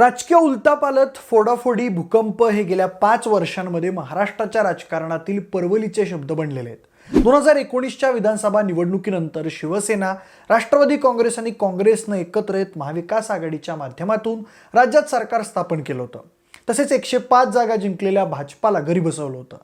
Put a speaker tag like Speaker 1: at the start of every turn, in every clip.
Speaker 1: राजकीय उलतापालत फोडाफोडी भूकंप हे गेल्या पाच वर्षांमध्ये महाराष्ट्राच्या राजकारणातील परवलीचे शब्द बनलेले आहेत. दोन हजार एकोणीसच्या विधानसभा निवडणुकीनंतर शिवसेना राष्ट्रवादी काँग्रेस आणि काँग्रेसनं एकत्र येत महाविकास आघाडीच्या माध्यमातून राज्यात सरकार स्थापन केलं होतं. तसेच एकशे पाच जागा जिंकलेल्या भाजपाला घरी बसवलं होतं.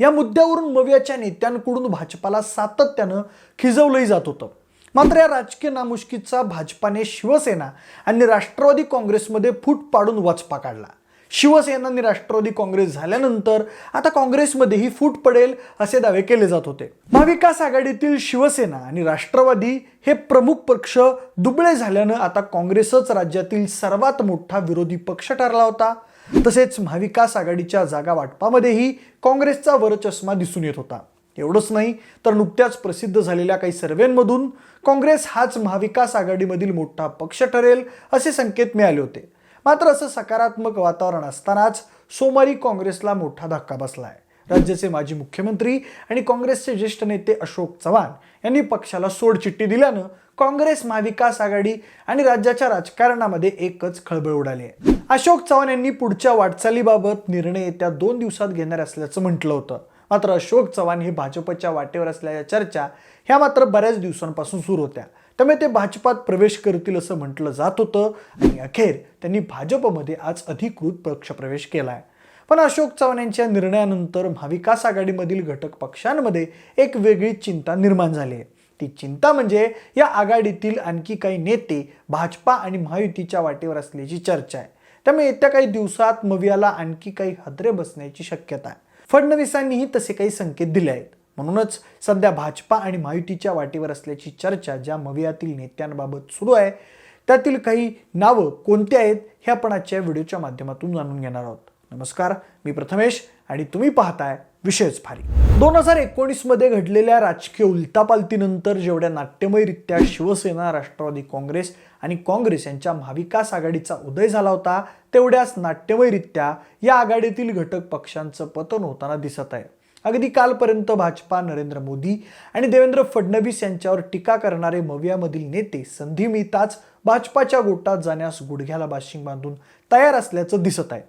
Speaker 1: या मुद्द्यावरून मवियाच्या नेत्यांकडून भाजपाला सातत्यानं खिजवलंही जात होतं. मात्र या राजकीय नामुष्कीचा भाजपाने शिवसेना आणि राष्ट्रवादी काँग्रेसमध्ये फूट पाडून वचपा काढला. शिवसेना आणि राष्ट्रवादी काँग्रेस झाल्यानंतर आता काँग्रेसमध्येही फूट पडेल असे दावे केले जात होते. महाविकास आघाडीतील शिवसेना आणि राष्ट्रवादी हे प्रमुख पक्ष दुबळे झाल्यानं आता काँग्रेसच राज्यातील सर्वात मोठा विरोधी पक्ष ठरला होता. तसेच महाविकास आघाडीच्या जागा वाटपामध्येही काँग्रेसचा वरचष्मा दिसून येत होता. एवढंच नाही तर नुकत्याच प्रसिद्ध झालेल्या काही सर्वेंमधून काँग्रेस हाच महाविकास आघाडीमधील मोठा पक्ष ठरेल असे संकेत मिळाले होते. मात्र असं सकारात्मक वातावरण असतानाच सोमवारी काँग्रेसला मोठा धक्का बसलाय. राज्याचे माजी मुख्यमंत्री आणि काँग्रेसचे ज्येष्ठ नेते अशोक चव्हाण यांनी पक्षाला सोडचिठ्ठी दिल्यानं काँग्रेस महाविकास आघाडी आणि राज्याच्या राजकारणामध्ये एकच खळबळ उडाली आहे. अशोक चव्हाण यांनी पुढच्या वाटचालीबाबत निर्णय येत्या दोन दिवसात घेणार असल्याचं म्हटलं होतं. मात्र अशोक चव्हाण हे भाजपच्या वाटेवर असल्याच्या चर्चा ह्या मात्र बऱ्याच दिवसांपासून सुरू होत्या. त्यामुळे ते भाजपात प्रवेश करतील असं म्हटलं जात होतं आणि अखेर त्यांनी भाजपमध्ये आज अधिकृत पक्षप्रवेश आहे पण अशोक चव्हाण यांच्या निर्णयानंतर महाविकास आघाडीमधील घटक पक्षांमध्ये एक वेगळी चिंता निर्माण झाली आहे. ती चिंता म्हणजे या आघाडीतील आणखी काही नेते भाजपा आणि महायुतीच्या वाटेवर असल्याची चर्चा आहे. त्यामुळे येत्या काही दिवसात मवियाला आणखी काही हदरे बसण्याची शक्यता आहे. फडणवीसांनीही तसे काही संकेत दिले आहेत. म्हणूनच सध्या भाजपा आणि महायुतीच्या वाटेवर असल्याची चर्चा ज्या मवियातील नेत्यांबाबत सुरू आहे त्यातील काही नावं कोणती आहेत हे आपण आजच्या व्हिडिओच्या माध्यमातून जाणून घेणार आहोत. नमस्कार मी प्रथमेश आणि तुम्ही पाहताय विषयच फारी दोन हजार एकोणीसमध्ये घडलेल्या राजकीय उलतापालतीनंतर जेवढ्या नाट्यमयरित्या शिवसेना राष्ट्रवादी काँग्रेस आणि काँग्रेस यांच्या महाविकास आघाडीचा उदय झाला होता तेवढ्याच नाट्यमयरित्या या आघाडीतील घटक पक्षांचं पतन होताना दिसत आहे. अगदी कालपर्यंत भाजपा नरेंद्र मोदी आणि देवेंद्र फडणवीस यांच्यावर टीका करणारे मवियामधील नेते संधी मिळताच भाजपाच्या गोटात जाण्यास गुडघ्याला बाशिंग बांधून तयार असल्याचं दिसत आहे.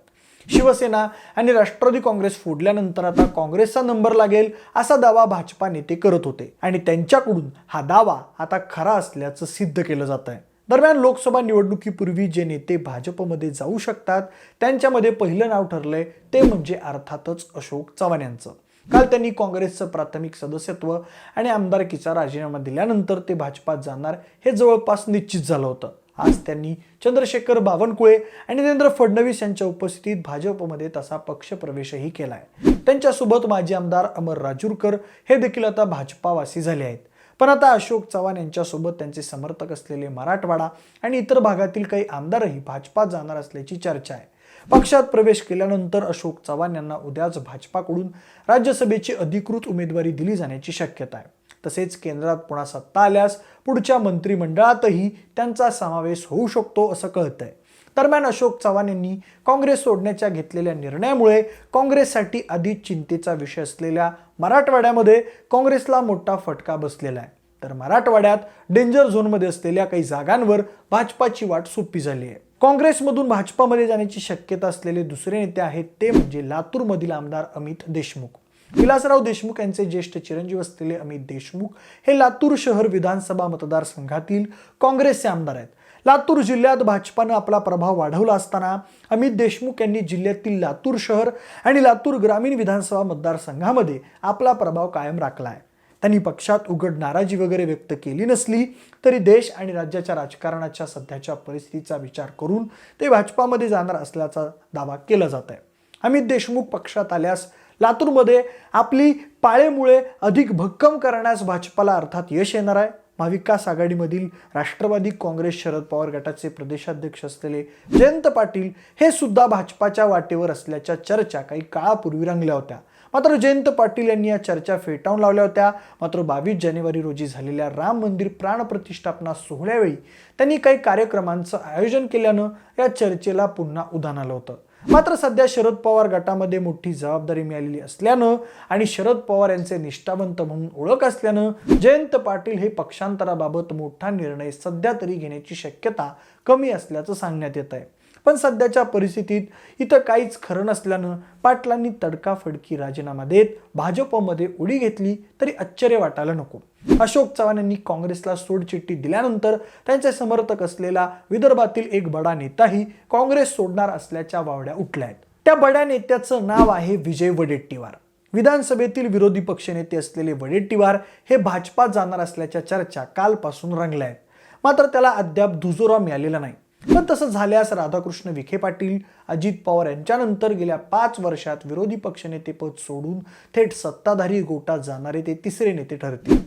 Speaker 1: शिवसेना आणि राष्ट्रवादी काँग्रेस फोडल्यानंतर आता काँग्रेसचा नंबर लागेल असा दावा भाजपा नेते करत होते. आणि त्यांच्याकडून हा दावा आता खरा असल्याचं सिद्ध केलं जात आहे. दरम्यान लोकसभा निवडणुकीपूर्वी जे नेते भाजपमध्ये जाऊ शकतात त्यांच्यामध्ये पहिलं नाव ठरलंय ते म्हणजे अर्थातच अशोक चव्हाण यांचं. काल त्यांनी काँग्रेसचं प्राथमिक सदस्यत्व आणि आमदारकीचा राजीनामा दिल्यानंतर ते भाजपात जाणार हे जवळपास निश्चित झालं होतं. आज त्यांनी चंद्रशेखर बावनकुळे आणि देवेंद्र फडणवीस यांच्या उपस्थितीत भाजपमध्ये तसा पक्षप्रवेशही आहे त्यांच्यासोबत माजी आमदार अमर राजूरकर हे देखील आता भाजपावासी झाले आहेत. पण आता अशोक चव्हाण यांच्यासोबत त्यांचे समर्थक असलेले मराठवाडा आणि इतर भागातील काही आमदारही भाजपात जाणार असल्याची चर्चा आहे. पक्षात प्रवेश केल्यानंतर अशोक चव्हाण यांना उद्याच भाजपाकडून राज्यसभेची अधिकृत उमेदवारी दिली जाण्याची शक्यता आहे. तसेच केंद्रात पुन्हा सत्ता आल्यास पुढच्या मंत्रिमंडळातही त्यांचा समावेश होऊ शकतो असं कळतंय. दरम्यान अशोक चव्हाण यांनी काँग्रेस सोडण्याच्या घेतलेल्या निर्णयामुळे काँग्रेससाठी आधीच चिंतेचा विषय असलेल्या मराठवाड्यामध्ये काँग्रेसला मोठा फटका बसलेला आहे. तर मराठवाड्यात डेंजर झोनमध्ये असलेल्या काही जागांवर भाजपाची वाट सोपी झाली आहे. काँग्रेसमधून भाजपामध्ये जाण्याची शक्यता असलेले दुसरे नेते आहेत ते म्हणजे लातूरमधील आमदार अमित देशमुख. विलासराव देशमुख यांचे ज्येष्ठ चिरंजीव असलेले अमित देशमुख हे लातूर शहर विधानसभा मतदारसंघातील काँग्रेसचे आमदार आहेत. लातूर जिल्ह्यात भाजपानं आपला प्रभाव वाढवला असताना अमित देशमुख यांनी जिल्ह्यातील लातूर शहर आणि लातूर ग्रामीण विधानसभा मतदारसंघामध्ये आपला प्रभाव कायम राखला आहे. त्यांनी पक्षात उघड नाराजी वगैरे व्यक्त केली नसली तरी देश आणि राज्याच्या राजकारणाच्या सध्याच्या परिस्थितीचा विचार करून ते भाजपामध्ये जाणार असल्याचा दावा केला जात आहे. अमित देशमुख पक्षात आल्यास लातूरमध्ये आपली पाळेमुळे अधिक भक्कम करण्यास भाजपाला अर्थात यश येणार आहे. महाविकास आघाडीमधील राष्ट्रवादी काँग्रेस शरद पवार गटाचे प्रदेशाध्यक्ष असलेले जयंत पाटील हे सुद्धा भाजपाच्या वाटेवर असल्याच्या चर्चा काही काळापूर्वी रंगल्या होत्या. मात्र जयंत पाटील यांनी या चर्चा फेटाळून लावल्या होत्या. मात्र बावीस जानेवारी रोजी झालेल्या राम मंदिर प्राणप्रतिष्ठापना सोहळ्यावेळी त्यांनी काही कार्यक्रमांचं आयोजन केल्यानं या चर्चेला पुन्हा उधाण आलं होतं. मात्र सध्या शरद पवार गटामध्ये मोठी जबाबदारी मिळालेली असल्यानं आणि शरद पवार यांचे निष्ठावंत म्हणून ओळख असल्यानं जयंत पाटील हे पक्षांतराबाबत मोठा निर्णय सध्या तरी घेण्याची शक्यता कमी असल्याचं सांगण्यात येत आहे पण सध्याच्या परिस्थितीत इथं काहीच खरं नसल्यानं पाटलांनी तडकाफडकी राजीनामा देत भाजपमध्ये उडी घेतली तरी आश्चर्य वाटायला नको. अशोक चव्हाण यांनी काँग्रेसला सोडचिठ्ठी दिल्यानंतर त्यांचे समर्थक असलेला विदर्भातील एक बडा नेताही काँग्रेस सोडणार असल्याच्या वावड्या उठल्या आहेत. त्या बड्या नेत्याचं नाव आहे विजय वडेट्टीवार. विधानसभेतील विरोधी पक्षनेते असलेले वडेट्टीवार हे भाजपात जाणार असल्याच्या चर्चा कालपासून रंगल्या आहेत. मात्र त्याला अद्याप दुजोरा मिळालेला नाही. पण तसं झाल्यास राधाकृष्ण विखे पाटील अजित पवार यांच्यानंतर गेल्या पाच वर्षात विरोधी पक्षनेतेपद सोडून थेट सत्ताधारी गोटात जाणारे ते तिसरे नेते ठरतील.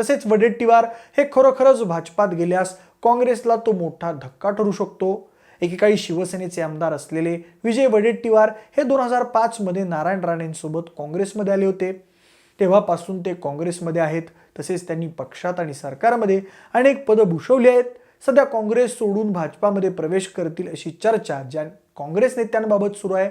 Speaker 1: तसेच वडेट्टीवार हे खरोखरच भाजपात गेल्यास काँग्रेसला तो मोठा धक्का ठरू शकतो. एकेकाळी शिवसेनेचे आमदार असलेले विजय वडेट्टीवार हे दोन हजार पाचमध्ये नारायण राणेंसोबत काँग्रेसमध्ये आले होते. तेव्हापासून ते काँग्रेसमध्ये आहेत. तसेच त्यांनी पक्षात आणि सरकारमध्ये अनेक पदं भूषवली आहेत. सध्या काँग्रेस सोडून भाजपामध्ये प्रवेश करतील अशी चर्चा ज्या काँग्रेस नेत्यांबाबत सुरू आहे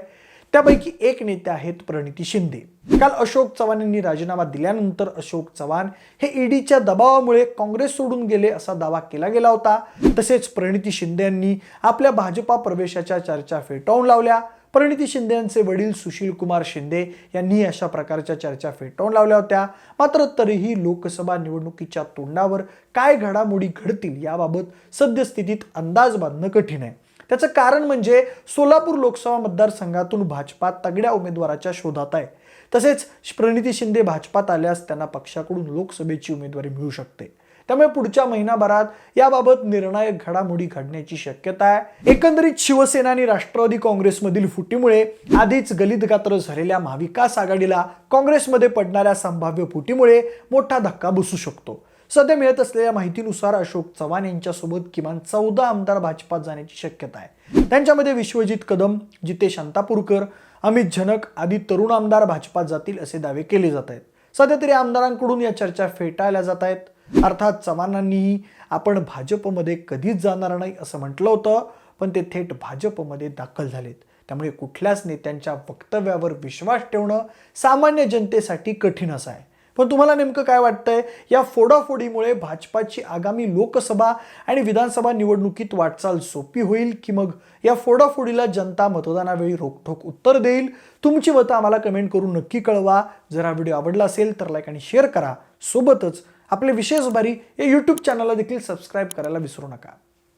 Speaker 1: त्यापैकी एक नेते आहेत प्रणिती शिंदे. काल अशोक चव्हाण यांनी राजीनामा दिल्यानंतर अशोक चव्हाण हे ईडीच्या दबावामुळे काँग्रेस सोडून गेले असा दावा केला गेला होता. तसेच प्रणिती शिंदे यांनी आपल्या भाजपा प्रवेशाच्या चर्चा फेटाळून लावल्या. परिणिती शिंदे यांचे वडील सुशील कुमार शिंदे यांनी अशा प्रकारच्या चर्चा फेटाळून लावल्या होत्या. मात्र तरीही लोकसभा निवडणुकीच्या तोंडावर काय घडामोडी घडतील याबाबत सद्यस्थितीत अंदाज बांधणं कठीण आहे. त्याचं कारण म्हणजे सोलापूर लोकसभा मतदारसंघातून भाजपा तगड्या उमेदवाराच्या शोधात आहे. तसेच प्रणिती शिंदे भाजपात आल्यास त्यांना पक्षाकडून लोकसभेची उमेदवारी मिळू शकते. त्यामुळे पुढच्या महिनाभरात याबाबत निर्णायक घडामोडी घडण्याची शक्यता आहे. एकंदरीत शिवसेना आणि राष्ट्रवादी काँग्रेसमधील फुटीमुळे आधीच गलित गात्र झालेल्या महाविकास आघाडीला काँग्रेसमध्ये पडणाऱ्या संभाव्य फुटीमुळे मोठा धक्का बसू शकतो. सध्या मिळत असलेल्या माहितीनुसार अशोक चव्हाण यांच्यासोबत किमान चौदा आमदार भाजपात जाण्याची शक्यता आहे. त्यांच्यामध्ये विश्वजित कदम जितेश अंतापूरकर अमित झनक आदी तरुण आमदार भाजपात जातील असे दावे केले जात आहेत. सध्या तरी आमदारांकडून या चर्चा फेटाळल्या जात आहेत. अर्थात चव्हाणांनीही आपण भाजपमध्ये कधीच जाणार नाही असं म्हटलं होतं पण ते थेट भाजपमध्ये दाखल झालेत. त्यामुळे कुठल्याच नेत्यांच्या वक्तव्यावर विश्वास ठेवणं सामान्य जनतेसाठी कठीण असं आहे. पण तुम्हाला नेमकं काय वाटतंय? या फोडाफोडीमुळे भाजपाची आगामी लोकसभा आणि विधानसभा निवडणुकीत वाटचाल सोपी होईल की मग? या फोडाफोडीला जनता मतदानावेळी रोखठोक उत्तर देईल? तुमची मतं आम्हाला कमेंट करून नक्की कळवा. जर हा व्हिडिओ आवडला असेल तर लाईक आणि शेअर करा. सोबतच आपले विशेष बारी या यूट्यूब चॅनलला देखील सबस्क्राईब करायला विसरू नका.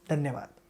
Speaker 1: धन्यवाद.